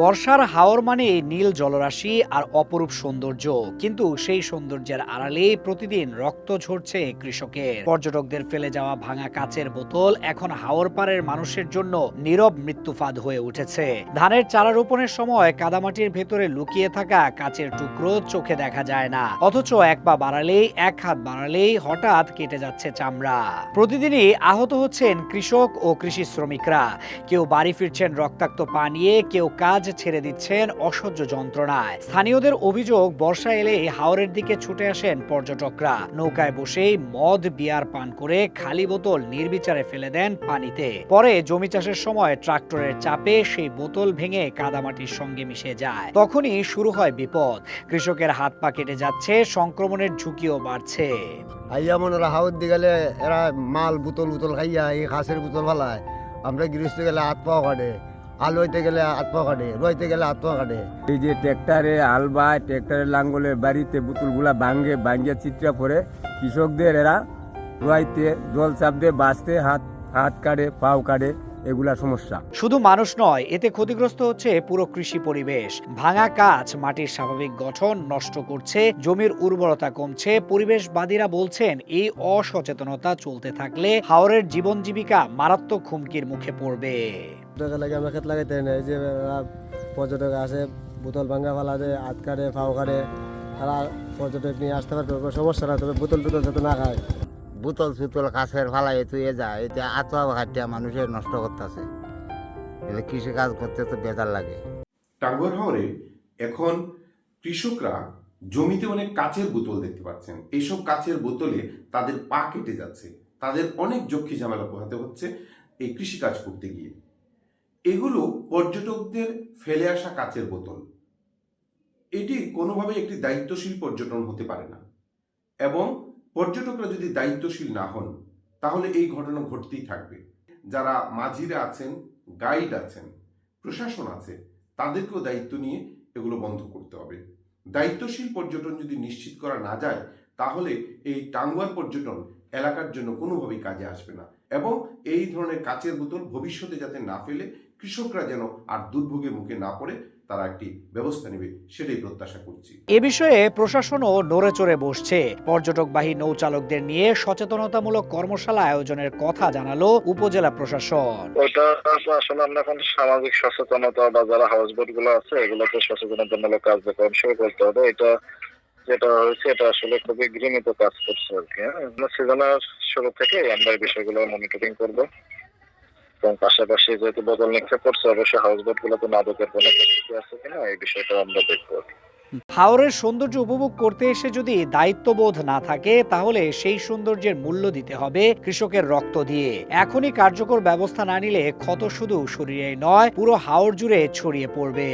বর্ষার হাওর মানে নীল জলরাশি আর অপরূপ সৌন্দর্য। কিন্তু সেই সৌন্দর্যের আড়ালে প্রতিদিন রক্ত ঝরছে কৃষকের। পর্যটকদের ফেলে যাওয়া ভাঙা কাচের বোতল এখন হাওর পাড়ের মানুষের জন্য নীরব মৃত্যুফাদ হয়ে উঠেছে। ধানের চারা রোপণের সময় কাদামাটির ভেতরে লুকিয়ে থাকা কাচের টুকরো চোখে দেখা যায় না। অথচ এক পা বাড়ালেই, এক হাত বাড়ালেই হঠাৎ কেটে যাচ্ছে চামড়া। প্রতিদিনই আহত হচ্ছেন কৃষক ও কৃষি শ্রমিকরা। কেউ বাড়ি ফিরছেন রক্তাক্ত পা নিয়ে, কেউ কাজ ছেড়ে দিচ্ছেন অসহ্য যন্ত্রণায়। স্থানীয়দের অভিযোগ, বর্ষা এলে হাওরের দিকে ছুটে আসেন পর্যটকরা। নৌকায় বসেই মদ, বিয়ার পান করে খালি বোতল নির্বিচারে ফেলে দেন পানিতে। পরে জমি চাষের সময় ট্রাক্টরের চাপে সেই বোতল ভেঙে কাদামাটির সঙ্গে মিশে যায়। তখনই শুরু হয় বিপদ। কৃষকের হাত পা কেটে যাচ্ছে, সংক্রমণের ঝুঁকিও বাড়ছে। আইয়া মনে হাওয়ার দিয়ে গেলে এরা মাল বোতল বোতল খাইয়া, এই ঘাসের বোতল ফালায়। আমরা গৃহস্থ গেলে হাত পাওয়া কাটে। আল হইতে গেলে পাওয়া কাটে রইতে গেলে পাওয়া কাটে। এই যে ট্র্যাক্টরে আল বায় ট্র্যাক্টরের লাঙ্গলের বাড়িতে বোতলগুলা ভাঙ্গে ভাঙ্গে চিত্রা পরে কৃষকদের এরা রোয়াইতে জল চাপ দিয়ে বাঁচতে হাত হাত কাটে পাও কাটে এগুলা সমস্যা। শুধু মানুষ নয় এতে ক্ষতিগ্রস্ত হচ্ছে পুরো কৃষি পরিবেশ। ভাঙা কাজ মাটির স্বাভাবিক গঠন নষ্ট করছে জমির উর্বরতা কমছে। পরিবেশবাদীরা বলছেন এই অসচেতনতা চলতে থাকলে হাওরের জীবন জীবিকা মারাত্মক হুমকির মুখে পড়বে। পর্যটক লাগে আমরা খেত লাগাইতে না। এই যে পর্যটক আসে বোতল ভাঙ্গা ফালা দেয় হাত কাটে পাও কাটে তারা পর্যটক নিয়ে আসতে পারবে কোনো সমস্যা না তবে বোতল টোতল যাতে না খায়। বোতল সুতল কাছের ফালাই তুই যায় এটা আচা ঘাটিয়া মানুষের নষ্ট করতেছে। এলে কৃষি কাজ করতে তো বেজার লাগে। টাঙ্গুয়ার হাওরে এখন কৃষকরা জমিতে অনেক কাচের বোতল দেখতে পাচ্ছেন। এইসব কাচের বোতলে তাদের পা কেটে যাচ্ছে। তাদের অনেক যক্ষী ঝামেলা পোহাতে হচ্ছে এই কৃষিকাজ করতে গিয়ে। এগুলো পর্যটকদের ফেলে আসা কাচের বোতল। এটি কোনোভাবে একটি দায়িত্বশীল পর্যটন হতে পারে না। এবং পর্যটকরা যদি দায়িত্বশীল না হন, তাহলে এই ঘটনা ঘটতেই থাকবে। যারা মাঝিরা আছেন, গাইড আছেন, প্রশাসন আছে, তাদেরকেও দায়িত্ব নিয়ে এগুলো বন্ধ করতে হবে। দায়িত্বশীল পর্যটন যদি নিশ্চিত করা না যায়, তাহলে এই টাঙ্গুয়ার পর্যটন এলাকার জন্য কোনোভাবেই কাজে আসবে না। এবং এই ধরনের কাচের বোতল ভবিষ্যতে যাতে না ফেলে কৃষকরা যেন আর দুর্ভোগের মুখে না পড়ে তারা একটি ব্যবস্থা নেবে সেটাই প্রত্যাশা করছি। এ বিষয়ে প্রশাসনও নড়ে চড়ে বসছে। পর্যটকবাহী নৌচালকদের নিয়ে সচেতনতামূলক কর্মশালা আয়োজনের কথা জানালো উপজেলা প্রশাসন। ওটা আসলে আমরা এখন সামাজিক সচেতনতা বা যারা হাউস বোটগুলো আছে এগুলোতে সচেতনতামূলক কার্যক্রম শুরু করতে হবে। এটা যেটা হয়েছে এটা আসলে খুবই ঘৃণিত কাজ করছে আর কি হ্যাঁ। সিজনের শুরু থেকে আমরা এই বিষয়গুলো মনিটরিং করব। এবং পাশাপাশি যেহেতু বদল নিক্ষেপ করছে, অবশ্যই হাউস বোট গুলোতে মাদকের কোনো আছে কিনা, এই বিষয়টা আমরা দেখব। হাওরের সৌন্দর্য উপভোগ করতে এসে যদি দায়িত্ববোধ না থাকে, তাহলে সেই সৌন্দর্যের মূল্য দিতে হবে কৃষকের রক্ত দিয়ে। এখনই কার্যকর ব্যবস্থা না নিলে ক্ষত শুধু শরীরেই নয়, পুরো হাওর জুড়ে ছড়িয়ে পড়বে।